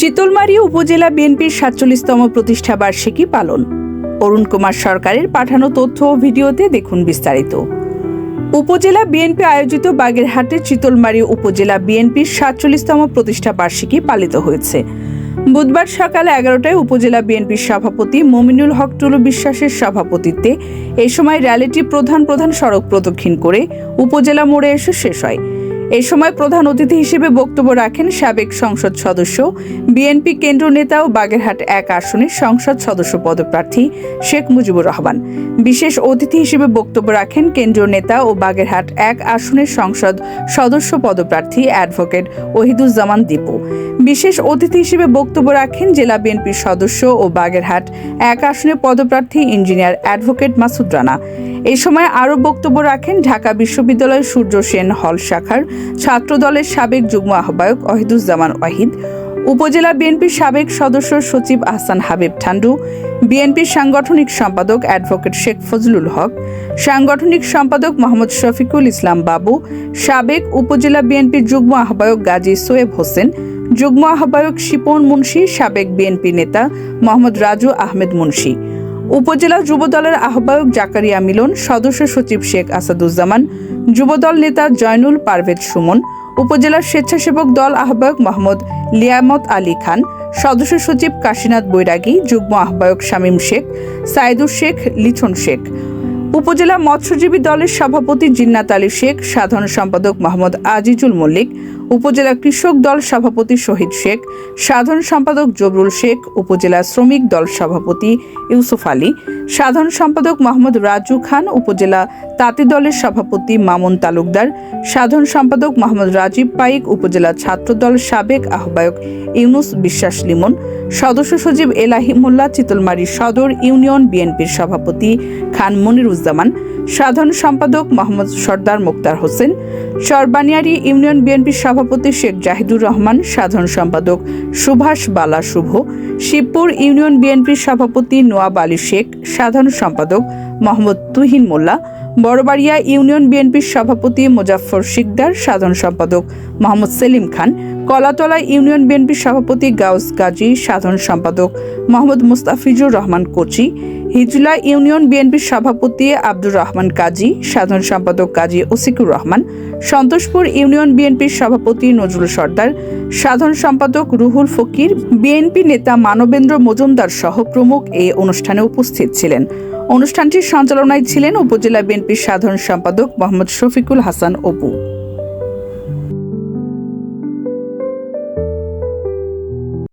চিতলমারি উপজেলা বিএনপির সাতচল্লিশতম প্রতিষ্ঠা বার্ষিকী পালন। অরুণ কুমার সরকারের পাঠানো তথ্য ও ভিডিওতে দেখুন বিস্তারিত। উপজেলা বিএনপি আয়োজিত বাগেরহাটের চিতলমারি উপজেলা বিএনপির সাতচল্লিশতম প্রতিষ্ঠা বার্ষিকী পালিত হয়েছে। বুধবার সকাল এগারোটায় উপজেলা বিএনপির সভাপতি মমিনুল হক টুলু বিশ্বাসের সভাপতিত্বে এ সময় র্যালিটি প্রধান প্রধান সড়ক প্রদক্ষিণ করে উপজেলা মোড়ে এসে শেষ হয়। এ সময় প্রধান অতিথি হিসেবে বক্তব্য রাখেন সাবেক সংসদ সদস্য, বিএনপি কেন্দ্র নেতা ও বাগেরহাট এক আসনের সংসদ সদস্য পদপ্রার্থী শেখ মুজিবুর রহমান। বিশেষ অতিথি হিসেবে বক্তব্য রাখেন কেন্দ্রীয় নেতা ও বাগেরহাট এক আসনের সংসদ সদস্য পদপ্রার্থী অ্যাডভোকেট ওহিদুজ্জামান দীপু। বিশেষ অতিথি হিসেবে বক্তব্য রাখেন জেলা বিএনপির সদস্য ও বাগেরহাট এক আসনের পদপ্রার্থী ইঞ্জিনিয়ার অ্যাডভোকেট মাসুদ রানা। এ সময় আরও বক্তব্য রাখেন ঢাকা বিশ্ববিদ্যালয়ের সূর্য সেন হল শাখার ছাত্রদলের সাবেক যুগ্ম আহ্বায়ক অহিদুজ্জামান ওয়াহিদ, উপজেলা বিএনপির সাবেক সদস্য সচিব আহসান হাবিব ঠান্ডু, বিএনপির সাংগঠনিক সম্পাদক অ্যাডভোকেট শেখ ফজলুল হক, সাংগঠনিক সম্পাদক মোহাম্মদ শফিকুল ইসলাম বাবু, সাবেক উপজেলা বিএনপির যুগ্ম আহ্বায়ক গাজী সোয়েব হোসেন, যুগ্ম আহ্বায়ক শিপন মুন্সি, সাবেক বিএনপি নেতা মোহাম্মদ রাজু আহমেদ মুন্সি। উপজেলা যুবদলের আহ্বায়ক জাকারিয়া মিলন, সদস্য সচিব শেখ আসাদুজ্জামান, যুবদল নেতা জয়নুল পারভেজ সুমন, উপজেলা স্বেচ্ছাসেবক দল আহ্বায়ক মোহাম্মদ লিয়ামত আলী খান, সদস্য সচিব কাশীনাথ বৈরাগী, যুগ্ম আহ্বায়ক শামীম শেখ, সাইদুর শেখ, লিছন শেখ। উপজেলা মৎস্যজীবী দলের সভাপতি জিন্নাত আলী শেখ, সাধারণ সম্পাদক মোহাম্মদ আজিজুল মল্লিক উপজেলা কৃষক দল সভাপতি শহীদ শেখ, সাধারণ সম্পাদক জবরুল শেখ, উপজেলা শ্রমিক দল সভাপতি ইউসুফ আলী, সাধারণ সম্পাদক মোহাম্মদ রাজু খান, উপজেলা তাঁতি দলের সভাপতি মামুন তালুকদার, সাধারণ সম্পাদক মোহাম্মদ রাজীব পাইক, উপজেলা ছাত্রদল সাবেক আহ্বায়ক ইউনুস বিশ্বাস লিমন, সদস্য সচিব এলাহি মোল্লা, চিতলমারি সদর ইউনিয়ন বিএনপির সভাপতি খান মনিরুজ্জামান সাধারণ সম্পাদক মোহাম্মদ সর্দার মুক্তার হোসেন, সরবানিয়ারি ইউনিয়ন বিএনপির সভাপতি শেখ জাহিদুর রহমান, সাধারণ সম্পাদক সুভাষ বালা শুভ, শিবপুর ইউনিয়ন বিএনপির সভাপতি নোয়াব আলী শেখ, সাধারণ সম্পাদক মোহাম্মদ তুহিন মোল্লা, বড়বাড়িয়া ইউনিয়ন বিএনপির সভাপতি মোজাফফর শিকদার, সাধারণ সম্পাদক মোহাম্মদ সেলিম খান, কলাতলা ইউনিয়ন বিএনপির সভাপতি গাউস গাজী, সাধারণ সম্পাদক মোহাম্মদ মুস্তাফিজুর রহমান কোচি হিজলা ইউনিয়ন বিএনপির সভাপতি আব্দুর রহমান কাজী, সাধারণ সম্পাদক কাজী ওসিকুর রহমান, সন্তোষপুর ইউনিয়ন বিএনপির সভাপতি নজরুল সর্দার, সাধারণ সম্পাদক রুহুল ফকির, বিএনপি নেতা মানবেন্দ্র মজুমদার সহ প্রমুখ এই অনুষ্ঠানে উপস্থিত ছিলেন। অনুষ্ঠানটির সঞ্চালনায় ছিলেন উপজেলা বিএনপির সাধারণ সম্পাদক মোহাম্মদ শফিকুল হাসান অপু।